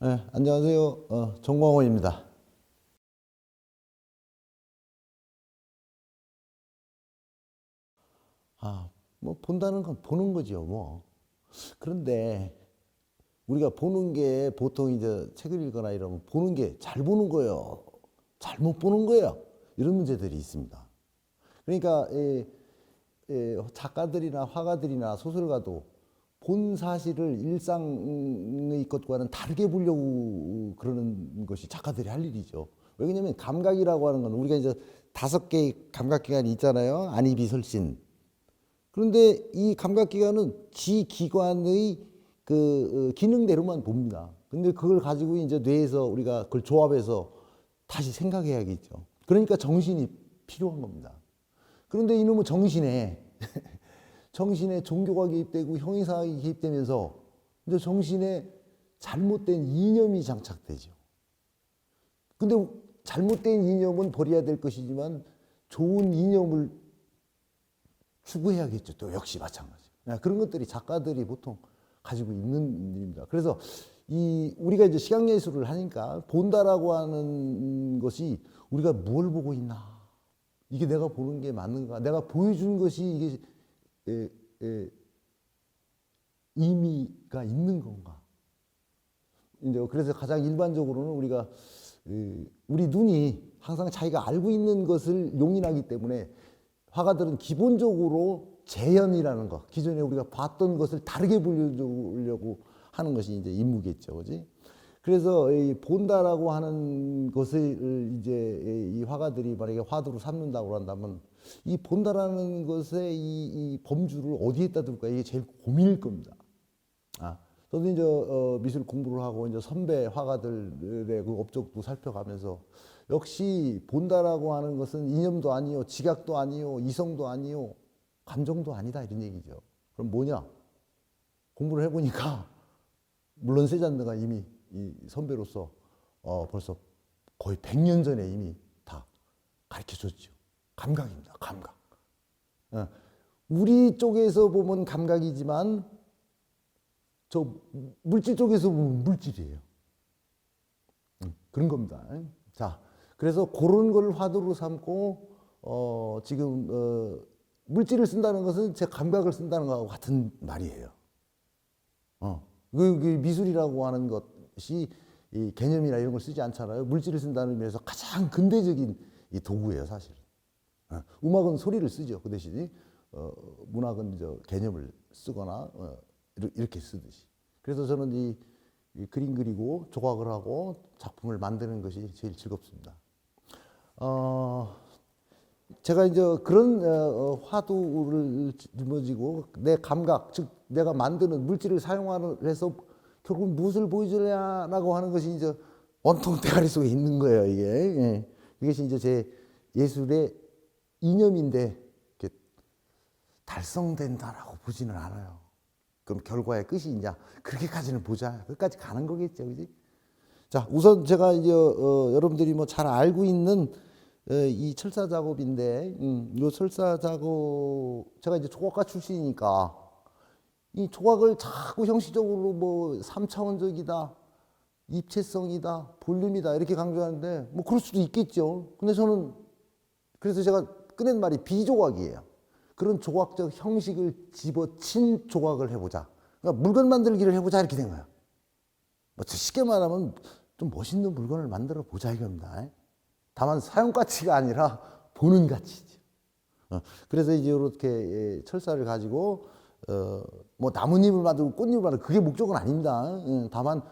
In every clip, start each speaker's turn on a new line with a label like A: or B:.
A: 네, 안녕하세요. 어, 정광호입니다. 아, 뭐 본다는 건 보는 거죠, 뭐. 그런데 우리가 보는 게 보통 이제 책을 읽거나 이러면 보는 게 잘 보는 거예요. 잘못 보는 거예요. 이런 문제들이 있습니다. 그러니까 이, 이 작가들이나 화가들이나 소설가도 본 사실을 일상의 것과는 다르게 보려고 그러는 것이 작가들이 할 일이죠. 왜냐하면 감각이라고 하는 건 우리가 이제 다섯 개의 감각 기관이 있잖아요. 안입이 설신. 그런데 이 감각 기관은 지 기관의 그 어, 기능대로만 봅니다. 근데 그걸 가지고 이제 뇌에서 우리가 그걸 조합해서 다시 생각해야겠죠. 그러니까 정신이 필요한 겁니다. 그런데 이놈의 정신에 정신에 종교가 개입되고 형이상학이 개입되면서 이제 정신에 잘못된 이념이 장착되죠. 근데 잘못된 이념은 버려야 될 것이지만 좋은 이념을 추구해야겠죠. 또 역시 마찬가지. 네, 그런 것들이 작가들이 보통 가지고 있는 일입니다. 그래서 이 우리가 이제 시각 예술을 하니까 본다라고 하는 것이 우리가 뭘 보고 있나? 이게 내가 보는 게 맞는가? 내가 보여준 것이 이게 에, 에, 의미가 있는 건가? 이제 그래서 가장 일반적으로는 우리가 에, 우리 눈이 항상 자기가 알고 있는 것을 용인하기 때문에 화가들은 기본적으로 재현이라는 것, 기존에 우리가 봤던 것을 다르게 보려고 하는 것이 이제 임무겠죠, 그지? 그래서 이 본다라고 하는 것을 이제 이 화가들이 만약에 화두로 삼는다고 한다면 이 본다라는 것의 이, 이 범주를 어디에다 둘까 이게 제일 고민일 겁니다. 아, 저도 이제 어, 미술 공부를 하고 이제 선배 화가들의 그 업적도 살펴가면서 역시 본다라고 하는 것은 이념도 아니요, 지각도 아니요, 이성도 아니요, 감정도 아니다 이런 얘기죠. 그럼 뭐냐? 공부를 해보니까 물론 세잔드가 이미 이 선배로서 어, 벌써 거의 100년 전에 이미 다 가르쳐 줬죠. 감각입니다. 감각. 어, 우리 쪽에서 보면 감각이지만 저 물질 쪽에서 보면 물질이에요. 음, 그런 겁니다. 자, 그래서 그런 걸 화두로 삼고 어, 지금 어, 물질을 쓴다는 것은 제 감각을 쓴다는 것하고 같은 말이에요. 어, 그, 그 미술이라고 하는 것이 이 개념이나 이런 걸 쓰지 않잖아요. 물질을 쓴다는 의미에서 가장 근대적인 이 도구예요, 사실. 어, 음악은 소리를 쓰죠. 그 대신에 어, 문학은 저 개념을 쓰거나 어, 이렇게 쓰듯이. 그래서 저는 이, 이 그림 그리고 조각을 하고 작품을 만드는 것이 제일 즐겁습니다. 어, 제가 이제 그런 어, 화두를 짊어지고 내 감각, 즉 내가 만드는 물질을 사용하는 해서 결국 무엇을 보여주냐라고 하는 것이 이제 원통 대가리 속에 있는 거예요. 이게 예. 이것이 이제 제 예술의 이념인데 달성된다라고 보지는 않아요. 그럼 결과의 끝이 이제 그렇게까지는 보자. 끝까지 가는 거겠죠, 그지? 자, 우선 제가 이제 어, 여러분들이 뭐 잘 알고 있는 어, 이 철사 작업인데, 음, 이 철사 작업 제가 이제 조각가 출신이니까 이 조각을 자꾸 형식적으로 뭐 3차원적이다, 입체성이다, 볼륨이다 이렇게 강조하는데 뭐 그럴 수도 있겠죠. 근데 저는 그래서 제가 꺼낸 말이 비조각이에요. 그런 조각적 형식을 집어친 조각을 해보자. 그러니까 물건 만들기를 해보자 이렇게 된 거예요. 뭐 쉽게 말하면 좀 멋있는 물건을 만들어 보자 이겁니다. 다만 사용 가치가 아니라 보는 가치죠. 어, 그래서 이제 이렇게 예, 철사를 가지고 어, 뭐 나뭇잎을 만들고 꽃잎을 만들고 그게 목적은 아닙니다. 예, 다만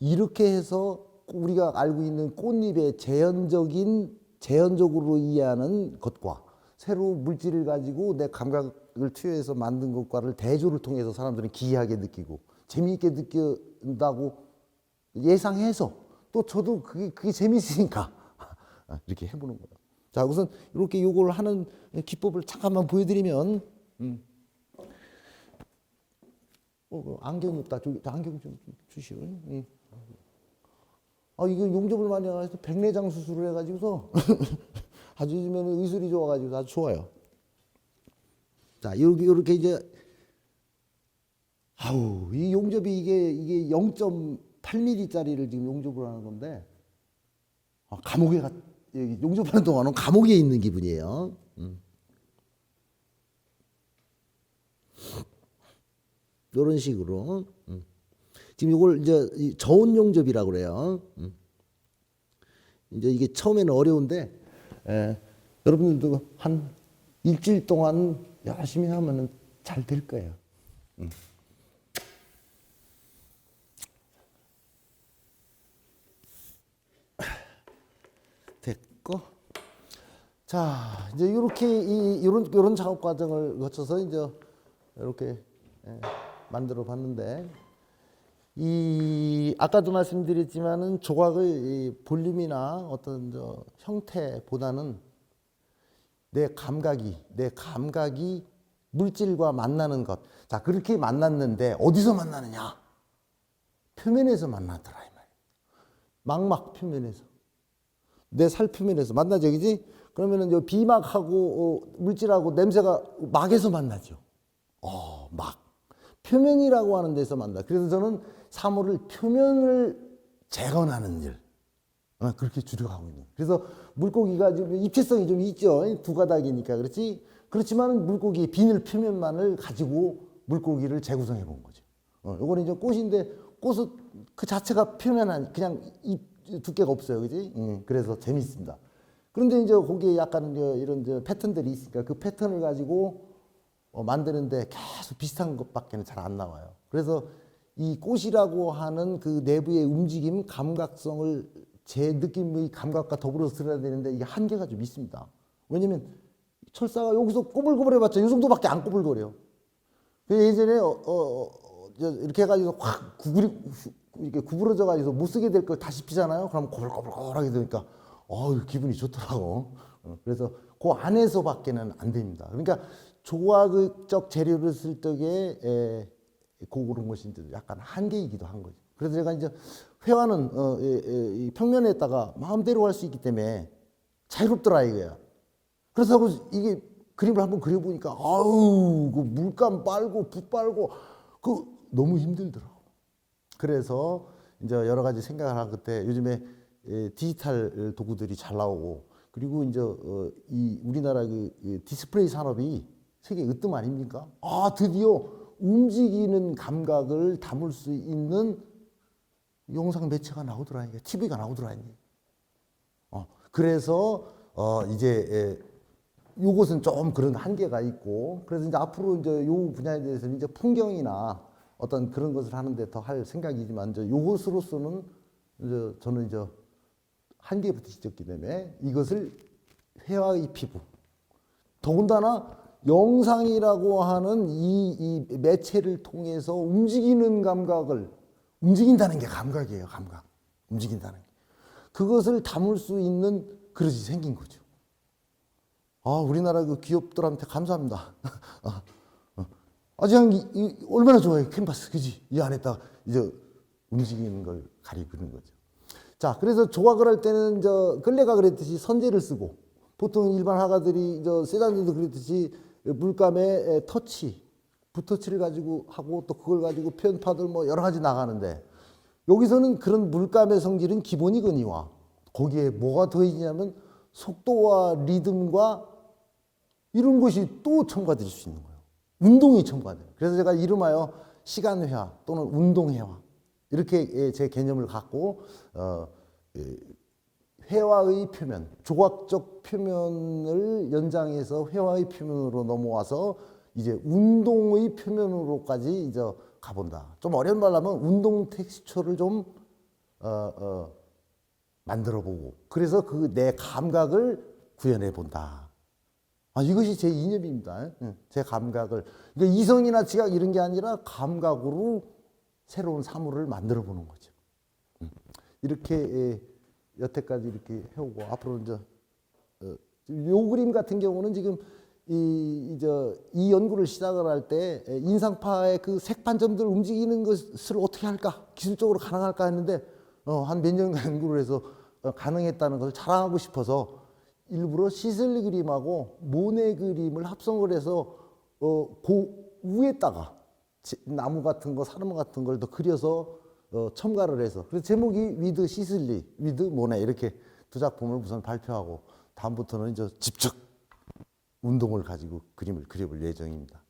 A: 이렇게 해서 우리가 알고 있는 꽃잎의 재현적인 재현적으로 이해하는 것과 새로 물질을 가지고 내 감각을 투여해서 만든 것과를 대조를 통해서 사람들은 기이하게 느끼고 재미있게 느낀다고 예상해서 또 저도 그게, 그게 재미있으니까 이렇게 해보는 거예요. 자, 우선 이렇게 요걸 하는 기법을 잠깐만 보여드리면, 음. 어, 그 안경 없다. 저기 안경 좀 주시오. 예. 아, 이거 용접을 많이 해서 백내장 수술을 해가지고서 아주 요즘에는 의술이 좋아가지고 아주 좋아요. 자, 이렇게, 이렇게 이제, 아우, 이 용접이 이게, 이게 0. 8mm짜리를 지금 용접을 하는 건데 아, 감옥에 가, 여기 용접하는 동안은 감옥에 있는 기분이에요. 음. 이런 식으로 음. 지금 이걸 이제 이 저온 용접이라고 그래요. 음. 이제 이게 처음에는 어려운데 에, 여러분들도 한 일주일 동안 열심히 하면은 잘될 거예요. 음. 됐고 자 이제 이렇게 이 이런 이런 작업 과정을 거쳐서 이제 이렇게 예, 만들어 봤는데 이 아까도 말씀드렸지만은 조각의 이 볼륨이나 어떤 저 형태보다는 내 감각이 내 감각이 물질과 만나는 것. 자 그렇게 만났는데 어디서 만나느냐? 표면에서 만나더라 이 말이야. 망막 표면에서. 내 살 표면에서 만나죠, 그지? 그러면은 저 비막하고 어, 물질하고 냄새가 막에서 만나죠. 어, 막. 표면이라고 하는 데서 만나. 그래서 저는 사물을 표면을 재건하는 일. 어, 그렇게 주력하고 있는. 그래서 물고기가 좀 입체성이 좀 있죠. 두 가닥이니까 그렇지. 그렇지만 물고기의 비늘 표면만을 가지고 물고기를 재구성해 본 거죠. 어, 요거는 이제 꽃인데 꽃은 그 자체가 표면 안 그냥 잎 두께가 없어요, 그지? 음, 그래서 재밌습니다. 그런데 이제 거기에 약간 이런 패턴들이 있으니까 그 패턴을 가지고 어, 만드는데 계속 비슷한 것밖에는 잘 안 나와요. 그래서 이 꽃이라고 하는 그 내부의 움직임, 감각성을 제 느낌의 감각과 더불어서 들어야 되는데 이게 한계가 좀 있습니다. 왜냐면 철사가 여기서 꼬불꼬불해봤자 이 정도밖에 안 꼬불거려. 그 예전에 어, 어, 어, 저 이렇게 해가지고 확 구부리 이렇게 구부러져 가지고 못 쓰게 될 걸 다시 피잖아요. 그럼 꼬불꼬불꼬불하게 되니까 어 기분이 좋더라고. 어, 그래서 그 안에서밖에는 안 됩니다. 그러니까 조화적 재료를 쓸 적에 에, 것이 이제 약간 한계이기도 한 거죠. 그래서 제가 이제 회화는 어, 에, 에, 이 평면에다가 마음대로 할 수 있기 때문에 자유롭더라 이거야. 그래서 이게 그림을 한번 그려보니까 아우 그 물감 빨고 붓 빨고 그 너무 힘들더라고. 그래서 이제 여러 가지 생각을 한 그때 요즘에 에, 디지털 도구들이 잘 나오고 그리고 이제 어, 이 우리나라 그, 이 디스플레이 산업이 세계 으뜸 아닙니까? 아 드디어 움직이는 감각을 담을 수 있는 영상 매체가 나오더라 이게 TV가 나오더라. 어, 그래서 어, 이제 에, 요것은 좀 그런 한계가 있고 그래서 이제 앞으로 이제 요 분야에 대해서는 이제 풍경이나 어떤 그런 것을 하는데 더 할 생각이지만 이제 요것으로서는 이제 저는 이제 한계부터 있었기 때문에 이것을 회화의 피부 더군다나 영상이라고 하는 이, 이 매체를 통해서 움직이는 감각을 움직인다는 게 감각이에요 감각. 움직인다는 게. 그것을 담을 수 있는 그릇이 생긴 거죠. 아 우리나라 그 기업들한테 감사합니다. 아, 어. 아직 한 이, 이, 얼마나 좋아요 캔버스. 그지? 이 안에다 이제 움직이는 걸 가리키는 거죠. 자, 그래서 조각을 할 때는 저 근래가 그랬듯이 선재를 쓰고 보통 일반 화가들이 저 세잔들도 그랬듯이 물감에 터치, 붓터치를 가지고 하고 또 그걸 가지고 표현파들 뭐 여러 가지 나가는데 여기서는 그런 물감의 성질은 기본이거니와 거기에 뭐가 더해지냐면 속도와 리듬과 이런 것이 또 첨가될 수 있는 거예요. 운동이 첨가돼요. 그래서 제가 이름하여 시간회화 또는 운동회화 이렇게 예, 제 개념을 갖고 어, 예, 회화의 표면, 조각적 표면을 연장해서 회화의 표면으로 넘어와서 이제 운동의 표면으로까지 이제 가본다. 좀 어려운 말로 하면 운동 텍스처를 좀 어, 어, 만들어 보고 그래서 그 내 감각을 구현해 본다. 아, 이것이 제 이념입니다. 예, 제 감각을. 그러니까 이성이나 지각 이런 게 아니라 감각으로 새로운 사물을 만들어 보는 거죠. 음. 이렇게 예, 여태까지 이렇게 해오고 앞으로 이제 어, 요 그림 같은 경우는 지금 이, 이제 이 연구를 시작을 할 때 인상파의 그 색반점들 움직이는 것을 어떻게 할까? 기술적으로 가능할까 했는데 어, 한 몇 년간 연구를 해서 어, 가능했다는 것을 자랑하고 싶어서 일부러 시슬리 그림하고 모네 그림을 합성을 해서 어, 그 위에다가 나무 같은 거, 사람 같은 걸 더 그려서 어, 첨가를 해서 그래서 제목이 위드 시슬리, 위드 모네 이렇게 두 작품을 우선 발표하고 다음부터는 이제 직접 운동을 가지고 그림을 그려볼 예정입니다.